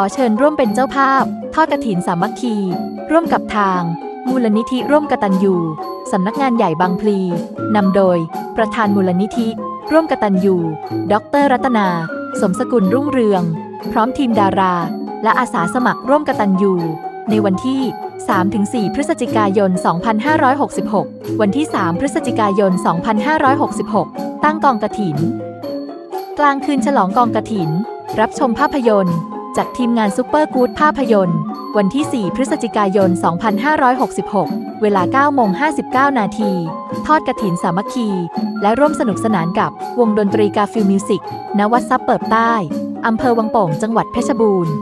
อเชิญร่วมเป็นเจ้าภาพ ทอดกระถินสามัคคี ร่วมกับทาง มูลนิธิร่วมกตัญญูสำนักงานใหญ่บางพลีนำโดย ประธานมูลนิธิ ร่วมกตัญญูดร รัตนา สมสกุลรุ่งเรือง พร้อมทีมดารา และอาสาสมัครร่วมกตัญญูในวันที่ 3-4 พฤศจิกายน 2566 วันที่ 3 พฤศจิกายน 2566 ตั้งกองกระถิน กลางคืนฉลองกองกระถิน รับชมภาพยนตร์ จากทีมงานซูเปอร์กู๊ดภาพยนตร์ วันที่ 4 พฤศจิกายน 2566 เวลา9โมง59 นาที ทอดกระถินสามัคคี และร่วมสนุกสนานกับวงดนตรีกาฟิลมิวสิก ณ วัดซับเปิบใต้ อำเภอวังโป่ง จังหวัดเพชรบูรณ์